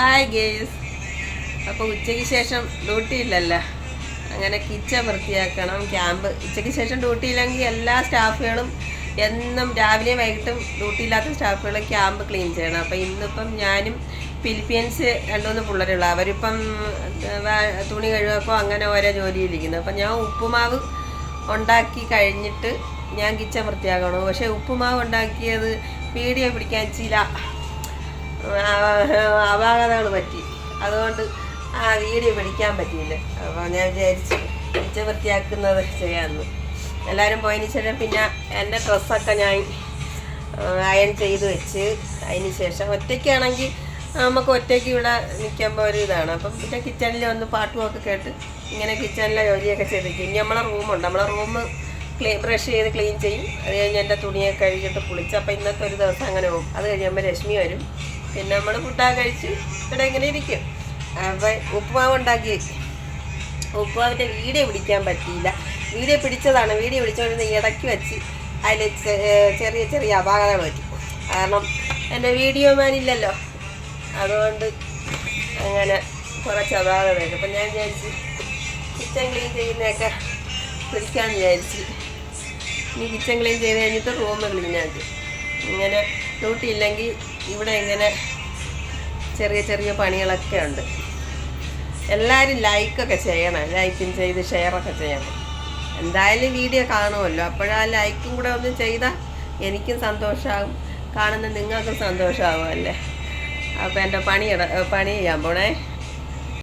Hi guys അപ്പോൾ ഉച്ചയ്ക്ക് ശേഷം ഡ്യൂട്ടി ഇല്ലല്ലോ. അങ്ങനെ കിച്ചൺ വൃത്തിയാക്കണം ക്യാമ്പ് ഉച്ചയ്ക്ക് ശേഷം ഡ്യൂട്ടി ഇല്ലെങ്കിൽ എല്ലാ സ്റ്റാഫുകളും എന്നും രാവിലെയും വൈകിട്ടും ഡ്യൂട്ടി ഇല്ലാത്ത സ്റ്റാഫുകൾ ക്യാമ്പ് ക്ലീൻ ചെയ്യണം. അപ്പോൾ ഇന്നിപ്പം ഞാനും ഫിലിപ്പീൻസ് രണ്ടുമൂന്ന് പിള്ളേരുള്ളൂ. അവരിപ്പം തുണി കഴുകുമ്പോൾ അങ്ങനെ ഓരോ ജോലിയിലിരിക്കുന്നു അപ്പം ഞാൻ ഉപ്പുമാവ് ഉണ്ടാക്കി കഴിഞ്ഞിട്ട് ഞാൻ കിച്ചൺ വൃത്തിയാക്കണം. പക്ഷേ ഉപ്പുമാവ് ഉണ്ടാക്കിയത് വീഡിയോ പിടിക്കാൻ ചില അപാകതകൾ പറ്റി. അതുകൊണ്ട് ആ വീഡിയോ പിടിക്കാൻ പറ്റിയില്ല. അപ്പോൾ ഞാൻ വിചാരിച്ചു കിച്ചൺ വൃത്തിയാക്കുന്നത് ചെയ്യാമെന്ന്. എല്ലാവരും പോയതിന് ശേഷം പിന്നെ എന്റെ ഡ്രസ്സൊക്കെ ഞാൻ അയൺ ചെയ്ത് വെച്ച് അതിന് ശേഷം ഒറ്റയ്ക്കാണെങ്കിൽ നമുക്ക് ഒറ്റയ്ക്ക് ഇവിടെ നിൽക്കുമ്പോൾ ഒരു ഇതാണ്. അപ്പം പിന്നെ കിച്ചണിൽ വന്ന് പാട്ടുമൊക്കെ കേട്ട് ഇങ്ങനെ കിച്ചണിലെ ജോലിയൊക്കെ ചെയ്തിരിക്കും ഇനി നമ്മളെ റൂമുണ്ട്. നമ്മളെ റൂം ക്ലീൻ ബ്രഷ് ചെയ്ത് ക്ലീൻ ചെയ്യും. അത് കഴിഞ്ഞ് എന്റെ തുണിയൊക്കെ കഴുകിയിട്ട് കുളിച്ച്. അപ്പോൾ ഇന്നത്തെ ഒരു ദിവസം അങ്ങനെ പോകും. അത് കഴിയുമ്പോൾ രശ്മി വരും. പിന്നെ നമ്മൾ ഫുഡൊക്കെ കഴിച്ച് ഇവിടെ എങ്ങനെ ഇരിക്കും. അപ്പം ഉപ്പുമാവ് ഉണ്ടാക്കി. ഉപ്പുമാവിന്റെ വീഡിയോ പിടിക്കാൻ പറ്റിയില്ല. വീഡിയോ പിടിച്ചതാണ്. വീഡിയോ പിടിച്ചുകൊണ്ടിരുന്ന ഇടയ്ക്ക് വെച്ച് അതിൽ ചെറിയ ചെറിയ അപാകതകൾ പറ്റി. കാരണം എന്റെ വീഡിയോ മാനില്ലല്ലോ. അതുകൊണ്ട് അങ്ങനെ കുറച്ച് അപാകത വരും അപ്പം ഞാൻ വിചാരിച്ച് കിച്ചൻ ക്ലീൻ ചെയ്യുന്നതൊക്കെ പിടിക്കാമെന്ന് വിചാരിച്ച്. ഇനി കിച്ചൻ ക്ലീൻ ചെയ്ത് കഴിഞ്ഞിട്ട് റൂം ക്ലീൻ ആക്കി. ഇങ്ങനെ ഡ്യൂട്ടി ഇല്ലെങ്കിൽ ഇവിടെ ഇങ്ങനെ ചെറിയ ചെറിയ പണികളൊക്കെ ഉണ്ട്. എല്ലാവരും ലൈക്കൊക്കെ ചെയ്യണം. ലൈക്കും ചെയ്ത് ഷെയറൊക്കെ ചെയ്യണം. എന്തായാലും വീഡിയോ കാണുമല്ലോ. അപ്പോഴാ ലൈക്കും കൂടെ ഒന്ന് ചെയ്താൽ എനിക്കും സന്തോഷമാകും കാണുന്ന നിങ്ങൾക്കും സന്തോഷമാകും അല്ലേ? അപ്പോൾ എന്റെ പണി പണി ചെയ്യാൻ പോണേ.